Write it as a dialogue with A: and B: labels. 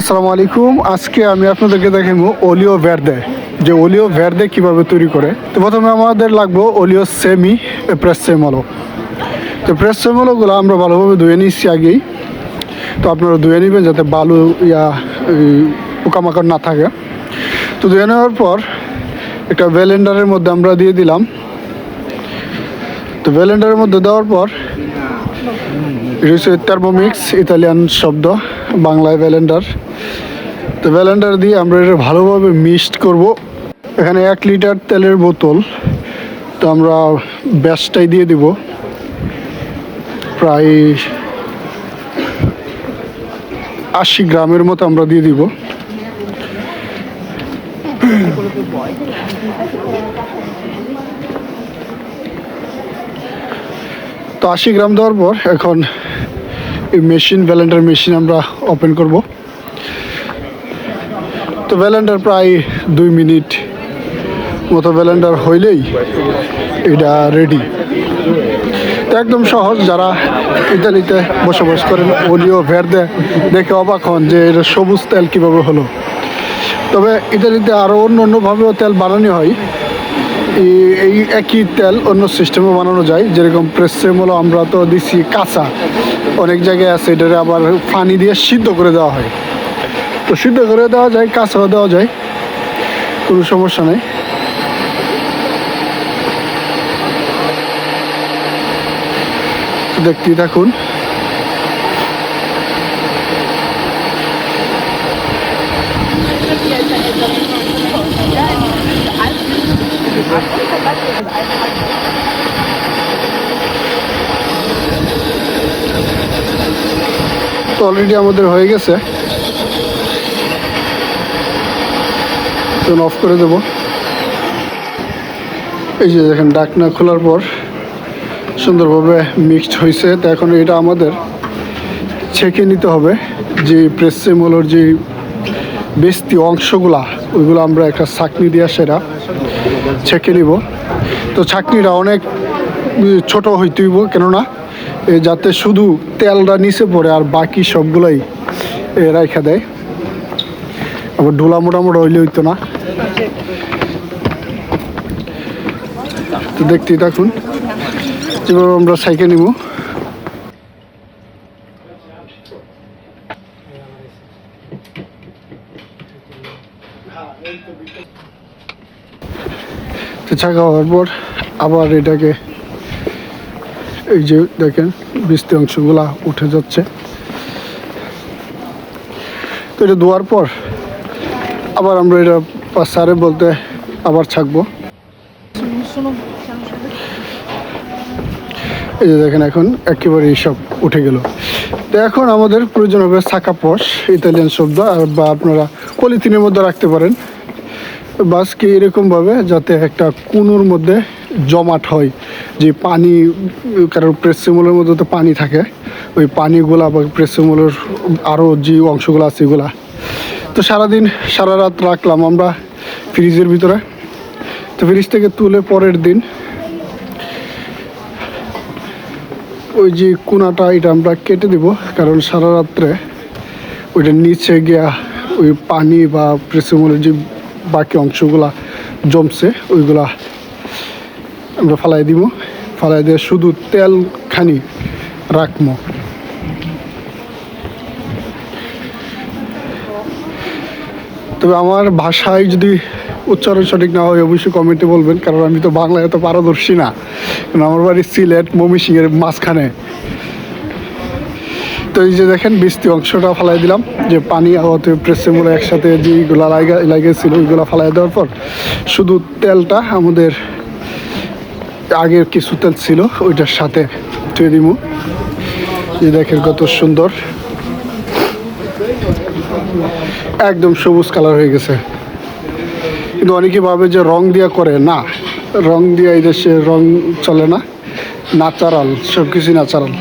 A: আসসালামু আলাইকুম। আজকে আমি আপনাদেরকে দেখাবো ওলিও ভ্যারদে যে ওলিও ভ্যারদে কীভাবে তৈরি করে? তো প্রথমে আমাদের লাগবো ওলিও সেমি প্রেস সেমলো তো প্রেস সেমলোগুলো আমরা ভালোভাবে ধুয়ে নিচ্ছি আগেই। তো আপনারা ধুয়ে নেবেন যাতে বালু ইয়া পোকামাকড় না থাকে। তো ধুয়ে নেওয়ার পর একটা ভ্যালেন্ডারের মধ্যে আমরা দিয়ে দিলাম। তো ভ্যালেন্ডারের মধ্যে দেওয়ার পর হচ্ছে থার্মোমিক্স ইতালিয়ান শব্দ, বাংলায় ভ্যালেন্ডার তো ভ্যালেন্ডার দিয়ে আমরা এটা ভালোভাবে মিক্সড করব। এখানে এক লিটার তেলের বোতল, তো আমরা ব্যাসটাই দিয়ে দিব। প্রায় আশি গ্রামের মতো আমরা দিয়ে দিব। আশি গ্রাম দেওয়ার পর এখন এই মেশিন ভ্যালেন্ডার মেশিন আমরা ওপেন করব। তো ভ্যালেন্ডার প্রায় দুই মিনিট মতো ভ্যালেন্ডার হইলেই এটা রেডি তো একদম সহজ, যারা ইতালিতে বসবাস করেন ওলিও ভেরদে, দেখে অবাক হন যে এটা সবুজ তেল কীভাবে হলো। তবে ইতালিতে আরও অন্য অন্যভাবেও তেল বানানো হয়। এই- একই তেল অন্য সিস্টেমে বানানো যায়। যেরকম প্রেসেমলো আমরা তো দিছি কাঁচা। অনেক জায়গায় আছে, এটারে আবার পানি দিয়ে সিদ্ধ করে দেওয়া হয়। তো সিদ্ধ করে দেওয়া যায়, কাঁচাও দেওয়া যায়। কোনো সমস্যা নেই। দেখতেই থাকুন। তো অলরেডি আমাদের হয়ে গেছে। অফ করে দেব। এই যে দেখেন, ডাকনা খোলার পর সুন্দরভাবে মিক্সড হয়েছে। তো এখন এটা আমাদের ছেঁকে নিতে হবে। যে প্রেসেমলোর যে বেস্তি অংশগুলা, ওইগুলো আমরা একটা ছাকনি দিয়ে সেটা ছেঁকে নিব। তো ছাকনিটা অনেক, ছোট হইতে হইব কেননা যাতে শুধু তেলটা নিচে পড়ে আর বাকি সবগুলাই, এ, রাইখা দেয়। আবার ডোলা মোটামোটা হইলে হইতো না। তো দেখতেই থাকুন। এবার আমরা সাইকেল নিব। তো ছাকা হওয়ার পর আবার এটাকে এই যে দেখেন, বৃষ্টি অংশগুলা উঠে যাচ্ছে। তো এটা ধোয়ার পর আবার আমরা এটা সারে বলতে আবার ছাকবো। এই যে দেখেন এখন একেবারে সব উঠে গেল। তো এখন আমাদের প্রয়োজন হবে ছাকা পশ, ইতালিয়ান শব্দ, আর বা আপনারা পলিথিনের মধ্যে রাখতে পারেন। বাস কি এরকমভাবে যাতে একটা কুনুর মধ্যে জমাট হয়? যে পানি কারণ প্রেসিমলের মধ্যে তো পানি থাকে। ওই পানিগুলা বা প্রেসিমলের আরও যে অংশগুলো আছে এগুলা। তো সারাদিন সারা রাত রাখলাম আমরা ফ্রিজের ভিতরে। তো ফ্রিজ থেকে তুলে পরের দিন ওই যে কোনাটা এটা আমরা কেটে দিব, কারণ সারা রাত্রে ওইটা নিচে গিয়া ওই পানি বা প্রেসিমলের যে বাকি অংশগুলা জমছে, ওইগুলা আমরা ফালাই দিব ফালাই দিয়ে শুধু তেল খানি রাখব তবে আমার ভাষায় যদি উচ্চারণ সঠিক না হয়, অবশ্যই কমেন্টে বলবেন, কারণ আমি তো বাংলায় এত পারদর্শী না। কারণ আমার বাড়ি সিলেট ময়মনসিংহের মাঝখানে। তো এই যে দেখেন, বৃষ্টি অংশটা ফালাই দিলাম, যে পানি আহত প্রেসেমুলো একসাথে যেগুলো লাগা লাগিয়েছিল ওইগুলো ফালাই দেওয়ার পর শুধু তেলটা আমাদের আগের কিছু তেল ছিল, ওইটার সাথে ধুয়ে দিব যে দেখেন কত সুন্দর। একদম সবুজ কালার হয়ে গেছে। কিন্তু অনেকে ভাবে যে রং দিয়া করে, না। রং দিয়ে এই দেশে রং চলে না ন্যাচারাল সব কিছু ন্যাচারাল